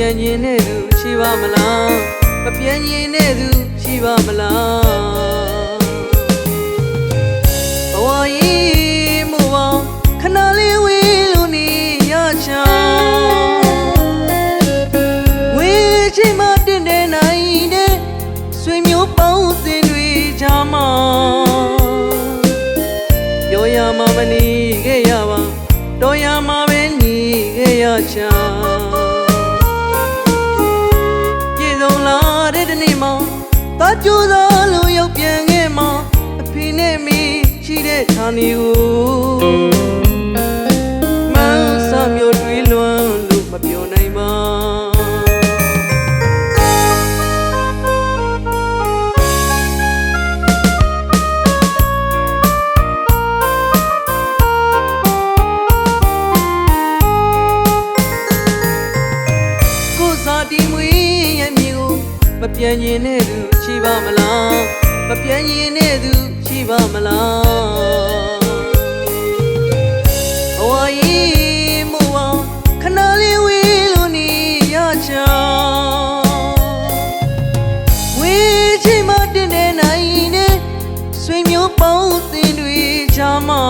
ပြန်ရင်တဲ့သူရှိပါမလားမပြန်ရင်တဲ့သူရှိပါမလားဘဝကြီးမို့ပါခဏလေးဝေးလို့နေရချောင်းဝေးချိန်မှတင်တဲ့နိုင်တဲ့ဆွေမျိုးပေါင်းစင်တွေချာမှာပြောရမှာမနေခဲ့ရပါတော်ရမှာပဲနေခဲ့ရချာပြေ ကြိုးစားလို့ရောက်ပြန်ခဲ့မှာအဖေနဲ့မိရှိတဲ့ဌာနီကို ပြန်ရင်တဲ့သူရှိပါမလားမပြန်ရင်တဲ့သူရှိပါမလားဘဝကြီးမို့ပါခဏလေးဝေးလို့နေရချောင်းဝေးချိန်မှတင်တဲ့နိုင်နဲ့ဆွေမျိုးပေါင်းသင်တွေချာမှာ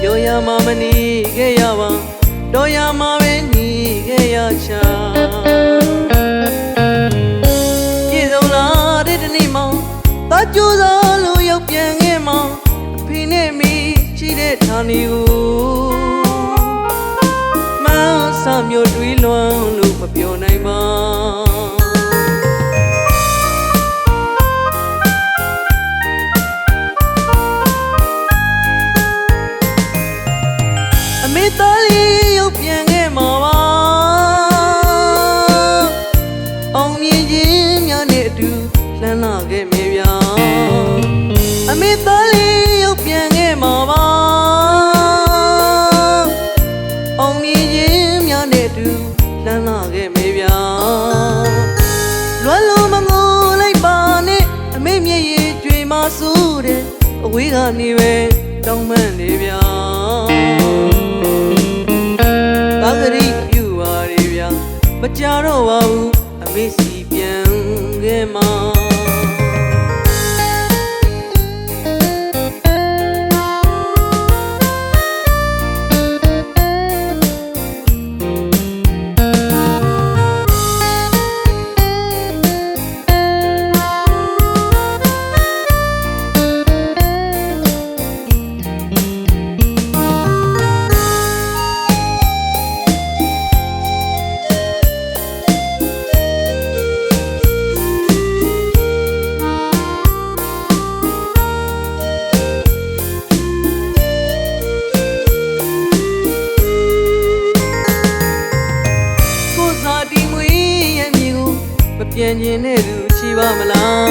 ပြောရမှာမနေခဲ့ရပါတော့ရမှာပဲနေခဲ့ရချာ ကြိုးစားလို့ရောက်ပြန်ခဲ့မှာအဖေနဲ့မိရှိတဲ့ဌာနီကိုမန်းစမျိုးတွေးလွမ်းလို့မပြောနိုင်ပါအမေသားလေးရုပ်ပြန်ခဲ့မှာပါအောင်မြင်ခြင်းများနဲ့အတူလှမ်းလာခဲ့ ကနေပဲတောင်းပန်နေဗျာသာဂရိပြုပါရေဗျာမကြတော့ပါဘူးအမေစီပြန်ခဲ့မှာ ပြန်ရင်တဲ့သူရှိပါမလား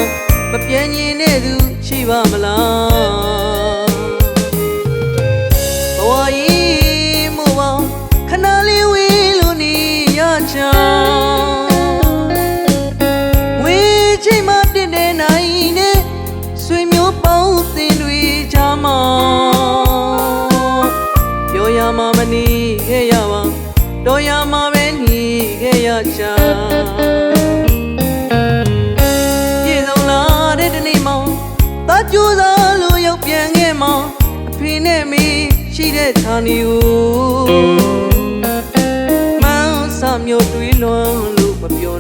မပြန်ရင်တဲ့သူရှိပါမလားဘဝကြီးမို့ပါခဏလေးဝေးလို့နေရချောင်းဝေးချိန်မှတင်တဲ့နိုင်နဲ့ဆွေမျိုးပေါင်းသင်တွေချာမှာပြောရမှာမနေခဲ့ရပါတော်ရမှာပဲနေခဲ့ရချာ ဖေနဲ့မေရှိတဲ့ဌာနီကိုမန်းစမျိုးတွေးလွန်လို့မပြော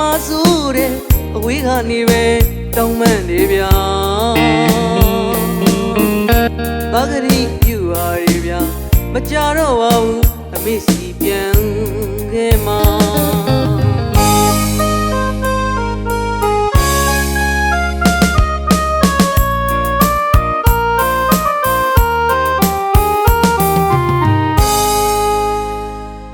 မဆိုးတဲ့အဝေးကနေပဲတောင်းမှန်နေဗျာဘာကလေးပြူပါရဲ့ဗျာမကြတော့ပါဘူးအမေစီပြန်ခဲ့မှာ